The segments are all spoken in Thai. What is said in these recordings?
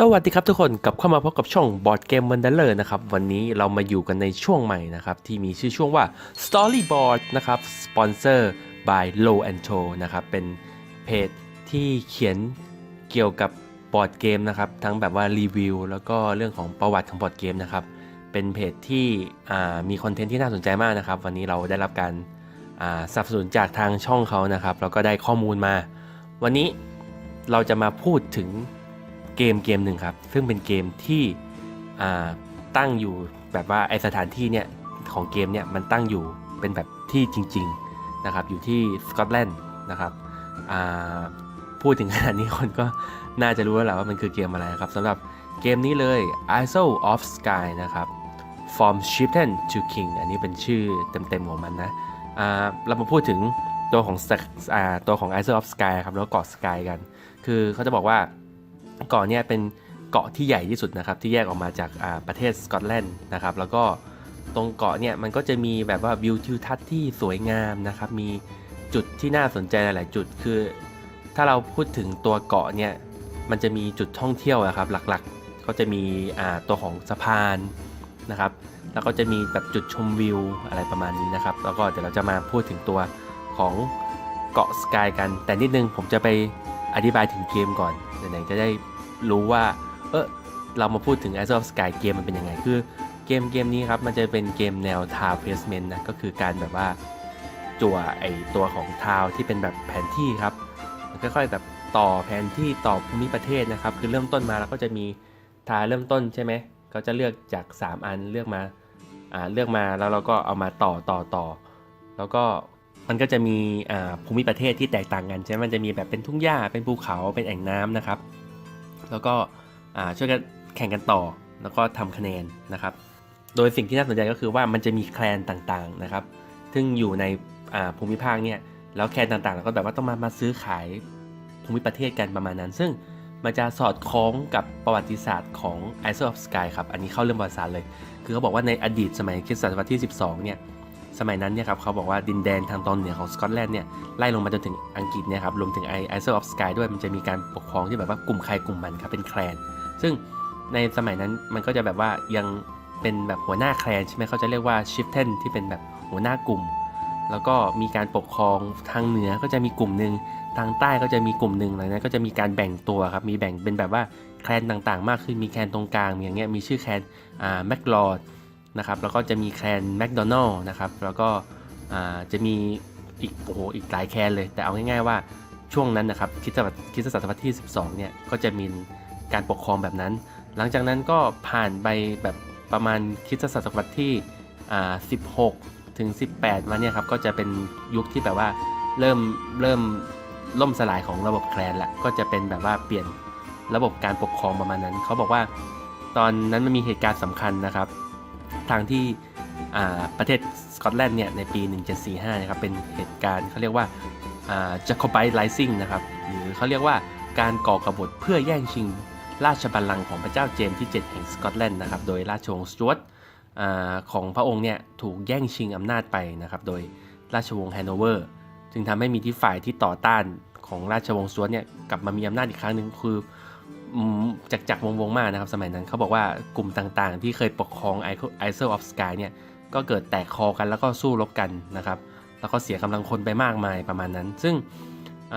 สวัสดีครับทุกคนกลับเข้ามาพบกับช่องบอร์ดเกมวันเดอร์นะครับวันนี้เรามาอยู่กันในช่วงใหม่นะครับที่มีชื่อช่วงว่า Storyboard นะครับสปอนเซอร์ by Low and t o นะครับเป็นเพจที่เขียนเกี่ยวกับบอร์ดเกมนะครับทั้งแบบว่ารีวิวแล้วก็เรื่องของประวัติของบอร์ดเกมนะครับเป็นเพจที่มีคอนเทนต์ที่น่าสนใจมากนะครับวันนี้เราได้รับการสนับสนุนจากทางช่องเขานะครับแล้วก็ได้ข้อมูลมา วันนี้เราจะมาพูดถึง เกมเกมหนึ่งครับ ซึ่งเป็นเกมที่ตั้งอยู่แบบว่าไอสถานที่เนี่ยของเกมเนี่ยมันตั้งอยู่เป็นแบบที่จริงๆนะครับอยู่ที่สกอตแลนด์นะครับพูดถึงขนาดนี้คนก็น่าจะรู้แล้วแหละว่ามันคือเกมอะไรครับสำหรับเกมนี้เลย ISO of Sky นะครับ From Chieftain to King อันนี้เป็นชื่อเต็มๆของมันนะเรามาพูดถึงตัวของ Sta- อ่าตัวของ ISO of Sky ครับแล้วก็เกาะ Sky กัน คือเขาจะบอกว่า เกาะเนี่ยเป็นเกาะที่ใหญ่ที่สุดนะครับที่แยกออกมาจากประเทศสกอตแลนด์นะครับแล้วก็ตรงเกาะเนี่ยมันก็จะมีแบบว่าวิวทิวทัศน์ที่สวยงามนะครับมีจุดที่น่าสนใจหลาย ๆ จุดคือ ถ้าเราพูดถึงตัวเกาะเนี่ยมันจะมีจุดท่องเที่ยวอะครับหลักๆก็จะมีตัวของสะพานนะครับแล้วก็จะมีแบบจุดชมวิวอะไรประมาณนี้นะครับ แล้วก็เดี๋ยวเราจะมาพูดถึงตัวของเกาะสกายกัน แต่นิดนึงผมจะไป อธิบายถึงเกมก่อนไหนๆจะได้รู้ว่า เออเรามาพูดถึง Ice of Sky เกมมันเป็นยังไง คือเกมเกมนี้ครับ มันจะเป็นเกมแนว tile placement นะ ก็คือการแบบว่าจั่วไอตัวของทาวที่เป็นแบบแผนที่ครับ มันค่อยๆแบบต่อแผนที่ต่อภูมิประเทศนะครับ คือเริ่มต้นมาแล้วก็จะมีทาเริ่มต้นใช่ไหม ก็จะเลือกจาก 3 อันเลือกมา อ่า เลือกมาแล้วเราก็เอามาต่อต่อต่อ แล้วก็ มันก็จะมีภูมิประเทศที่แตกต่างกันใช่ไหมมันจะมีแบบเป็นทุ่งหญ้า เป็นภูเขา เป็นแอ่งน้ำนะครับ แล้วก็ช่วยกันแข่งกันต่อ แล้วก็ทำคะแนนนะครับ โดยสิ่งที่น่าสนใจก็คือว่ามันจะมีแคลนต่างๆนะครับ ซึ่งอยู่ในภูมิภาคเนี่ย แล้วแคลนต่างๆเราก็แบบว่าต้องมามาซื้อขายภูมิประเทศกันประมาณนั้น ซึ่งมันจะสอดคล้องกับประวัติศาสตร์ของ Ice of Sky ครับ อันนี้เข้าเรื่องประวัติศาสตร์เลย คือเขาบอกว่าในอดีตสมัยคริสตศตวรรษที่ 12 เนี่ย สมัยนั้นเนี่ยครับเขาบอกว่าดินแดนทางตอนเหนือของสกอตแลนด์เนี่ยไล่ลงมาจนถึงอังกฤษเนี่ยครับรวมถึงไอ Ice of Sky ด้วยมันจะมีการปกครองที่แบบว่ากลุ่มใครกลุ่มมันครับเป็นแคลน ซึ่งในสมัยนั้นมันก็จะแบบว่ายังเป็นแบบหัวหน้าแคลนใช่ไหมเขาจะเรียกว่า chieftain ที่เป็นแบบหัวหน้ากลุ่ม แล้วก็มีการปกครองทางเหนือก็จะมีกลุ่มหนึ่งทางใต้ก็จะมีกลุ่มหนึ่งหลังนั้นก็จะมีการแบ่งตัวครับมีแบ่งเป็นแบบว่าแคลนต่างๆ มากขึ้นมีแคลนตรงกลางอย่างเงี้ยมีชื่อแคลนอ่าแมคลอด นะครับแล้วก็จะมีแคลนแมคโดนัลล์นะครับแล้วก็จะมีอีกโอ้โหอีกหลายแคลนเลย แต่เอาง่ายๆว่าช่วงนั้นนะครับคิสตศตวรรษคริสตศตวรรษที่ 12 เนี่ยก็จะมีการปกครองแบบนั้น หลังจากนั้นก็ผ่านไปแบบประมาณคิสตศตวรรษที่อ่16 ถึง 18 มาเนี่ยครับก็จะเป็นยุคที่แบบว่าเริ่มเริ่มล่มสลายของระบบแคลนละก็จะเป็นแบบว่าเปลี่ยนระบบการปกครองประมาณนั้น เขาบอกว่า ตอนนั้นมันมีเหตุการณ์สำคัญนะครับ ทางที่ประเทศสกอตแลนด์เนี่ยในปี 1745 นะครับ เป็นเหตุการณ์เขาเรียกว่าจัคโคไบไลซิงนะครับ หรือเขาเรียกว่าการก่อกบฏเพื่อแย่งชิงราชบัลลังก์ของพระเจ้าเจมส์ที่ 7 แห่งสกอตแลนด์นะครับ โดยราชวงศ์สจวตของพระองค์เนี่ยถูกแย่งชิงอำนาจไปนะครับ โดยราชวงศ์แฮนโนเวอร์ จึงทำให้มีที่ฝ่ายที่ต่อต้านของราชวงศ์สจวตเนี่ยกลับมามีอำนาจอีกครั้งหนึ่งคือ จากจากวงวงๆมากนะครับ สมัยนั้นเขาบอกว่ากลุ่มต่างๆ ที่เคยปกครองไอเซอร์ออฟสกายเนี่ย ก็เกิดแตกคอกันแล้วก็สู้รบกันนะครับ แล้วก็เสียกำลังคนไปมากมายประมาณนั้น ซึ่งอ,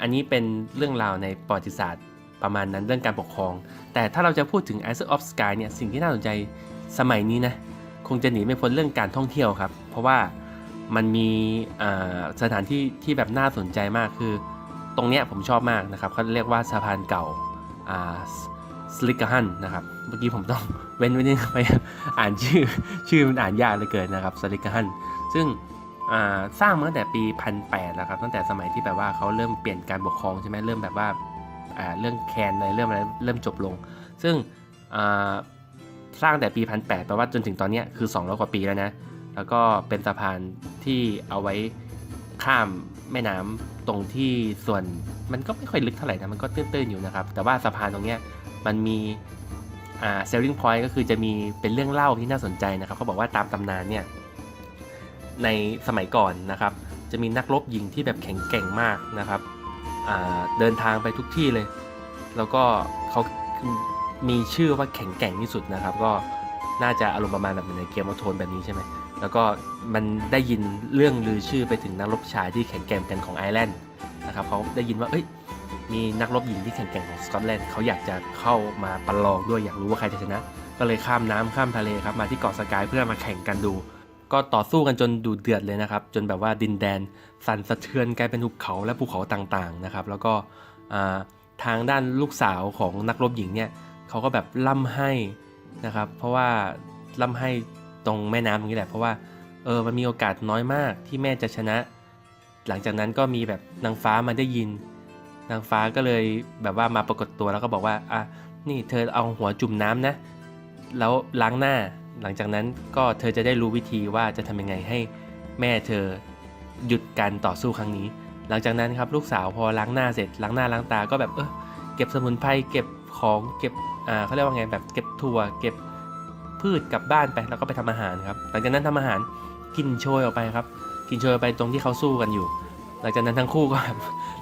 อันนี้เป็นเรื่องราวในประวัติศาสตร์ประมาณนั้นเรื่องการปกครอง แต่ถ้าเราจะพูดถึง i c e of Sky เนี่ยสิ่งที่น่าสนใจสมัยนี้นะคงจะหนีไม่พ้นเรื่องการท่องเที่ยวครับ เพราะว่ามันมีสถานที่ที่แบบน่าสนใจมากคือ ตรงเนี้ยผมชอบมากนะครับเขาเรียกว่าสะพานเก่า สลิกฮันนะครับเมื่อกี้ผมต้องเว้นไว้นิดไปอ่านชื่อชื่อมันอ่านยากเหลือเกินนะครับสลิกฮันซึ่งสร้างมาตั้งแต่ปีพันแปดแล้วครับตั้งแต่สมัยที่แบบว่าเขาเริ่มเปลี่ยนการปกครองใช่ไหมเริ่มแบบว่าาเรื่องแคนอะไรเริ่มอะไรเริ่มจบลง ซึ่งสร้างแต่ปีพันแปดแปลว่าจนถึงตอนนี้คือ2 0 0กว่าปีแล้วนะแล้วก็เป็นสะพานที่เอาไว้ข้ามแม่น้ำ ตรงที่ส่วนมันก็ไม่ค่อยลึกเท่าไหร่นะมันก็ตื้นๆอยู่นะครับ แต่ว่าสะพานตรงเนี้ยมันมีอ่า selling point ก็คือจะมีเป็นเรื่องเล่าที่น่าสนใจนะครับเขาบอกว่าตามตำนานเนี่ยในสมัยก่อนนะครับ จะมีนักรบหญิงที่แบบแข็งแกร่งมากนะครับเดินทางไปทุกที่เลย แล้วก็เขามีชื่อว่าแข็งแกร่งที่สุดนะครับ ก็น่าจะอารมณ์ประมาณแบบในเกมออโทนแบบนี้ใช่ไหม แล้วก็มันได้ยินเรื่องลือชื่อไปถึงนักรบชายที่แข็งแกร่งกันของไอร์แลนด์นะครับเขาได้ยินว่าเอ้ยมีนักรบหญิงที่แข็งแกร่งของสกอตแลนด์เขาอยากจะเข้ามาประลองด้วยอยากรู้ว่าใครจะชนะ ก็เลยข้ามน้ำข้ามทะเลครับมาที่เกาะสกายเพื่อมาแข่งกันดู ก็ต่อสู้กันจนดูเดือดเลยนะครับ จนแบบว่าดินแดน สั่นสะเทือนกลายเป็นหุบเขาและภูเขาต่างๆนะครับแล้วก็ทางด้านลูกสาวของนักรบหญิงเนี่ยเขาก็แบบล่ำให้นะครับเพราะว่าล่ำให้ ตรงแม่น้ำตรงนี้แหละเพราะว่าเออมันมีโอกาสน้อยมากที่แม่จะชนะ หลังจากนั้นก็มีแบบนางฟ้ามาได้ยิน นางฟ้าก็เลยแบบว่ามาปรากฏตัวแล้วก็บอกว่าอะนี่เธอเอาหัวจุ่มน้ำนะ แล้วล้างหน้า หลังจากนั้นก็เธอจะได้รู้วิธีว่าจะทำยังไงให้แม่เธอหยุดการต่อสู้ครั้งนี้ หลังจากนั้นครับลูกสาวพอล้างหน้าเสร็จล้างหน้าล้างตาก็แบบเออเก็บสมุนไพรเก็บของเก็บอ่าเขาเรียกว่าไงแบบเก็บถั่วเก็บ พืชกลับบ้านไปแล้วก็ไปทำอาหารครับ หลังจากนั้นทำอาหารกินโชยออกไปครับ กินโชยออไปตรงที่เขาสู้กันอยู่ หลังจากนั้นทั้งคู่ก็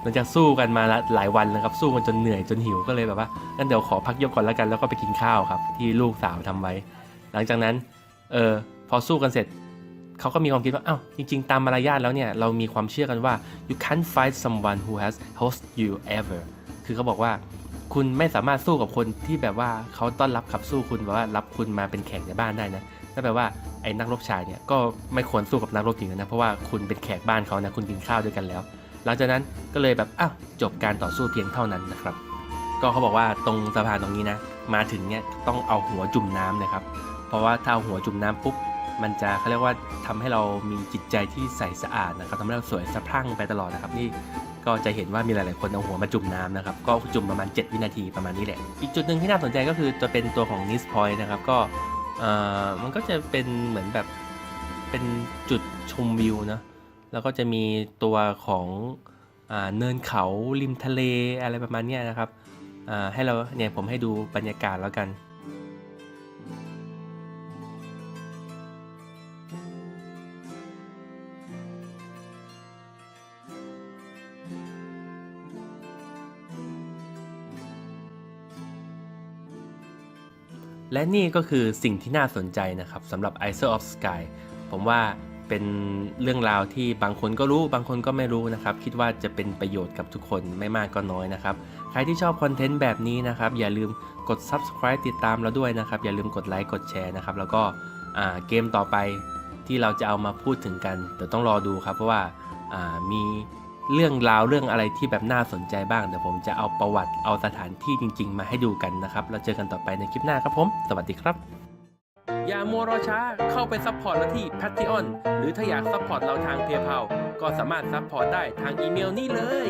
หลังจากสู้กันมาละหลายวันนะครับ สู้กันจนเหนื่อยจนหิวก็เลยแบบว่างั้นเดี๋ยวขอพักยกก่อนแล้วกันแล้วก็ไปกินข้าวครับ ที่ลูกสาวทำไว้ หลังจากนั้นเออพอสู้กันเสร็จเขาก็มีความคิดว่าอ้าวจริง ๆ ตามมารยาทแล้วเนี่ยเรามีความเชื่อกันว่า you can't fight someone who has host you ever คือเขาบอกว่า คุณไม่สามารถสู้กับคนที่แบบว่าเขาต้อนรับขับสู้คุณแบบว่ารับคุณมาเป็นแขกในบ้านได้นะนั่นแปลว่าไอ้นักรบชายเนี่ยก็ไม่ควรสู้กับนักรบหญิงนะเพราะว่าคุณเป็นแขกบ้านเขานะคุณกินข้าวด้วยกันแล้ว หลังจากนั้นก็เลยแบบอ้าวจบการต่อสู้เพียงเท่านั้นนะครับ ก็เขาบอกว่าตรงสะพานตรงนี้นะ มาถึงเนี่ยต้องเอาหัวจุ่มน้ำนะครับ เพราะว่าถ้าเอาหัวจุ่มน้ำปุ๊บมันจะเขาเรียกว่าทำให้เรามีจิตใจที่ใสสะอาดนะครับทำให้เราสวยสะพรั่งไปตลอดนะครับนี่ ก็จะเห็นว่ามีหลาย ๆ คนเอาหัวมาจุ่มน้ำนะครับ ก็จุ่มประมาณ 7 วินาทีประมาณนี้แหละ อีกจุดหนึ่งที่น่าสนใจก็คือจะเป็นตัวของ n i s Point นะครับ ก็มันก็จะเป็นเหมือนแบบเป็นจุดชมวิวนะแล้วก็จะมีตัวของอเนินเขาริมทะเลอะไรประมาณนี้นะครับให้เราเนี่ยผมให้ดูบรรยากาศแล้วกัน และนี่ก็คือสิ่งที่น่าสนใจนะครับสำหรับ i s o of Sky ผมว่าเป็นเรื่องราวที่บางคนก็รู้บางคนก็ไม่รู้นะครับ คิดว่าจะเป็นประโยชน์กับทุกคนไม่มากก็น้อยนะครับ ใครที่ชอบคอนเทนต์แบบนี้นะครับ อย่าลืมกด subscribe ติดตามเราด้วยนะครับ อย่าลืมกดไลค์กดแชร์นะครับ แล้วก็เกมต่อไปที่เราจะเอามาพูดถึงกันเดี๋ยวต้องรอดูครับเพราะว่าอ่ามี เรื่องราวเรื่องอะไรที่แบบน่าสนใจบ้างเดี๋ยวผมจะเอาประวัติเอาสถานที่จริง ๆ มาให้ดูกันนะครับเราเจอกันต่อไปในคลิปหน้าครับผม สวัสดีครับ อย่ามัวรอช้าเข้าไปซัพพอร์ตเราที่ Patreon หรือถ้าอยากซัพพอร์ตเราทางเพ y p a l ก็สามารถซัพพอร์ตได้ทางอีเมลนี้เลย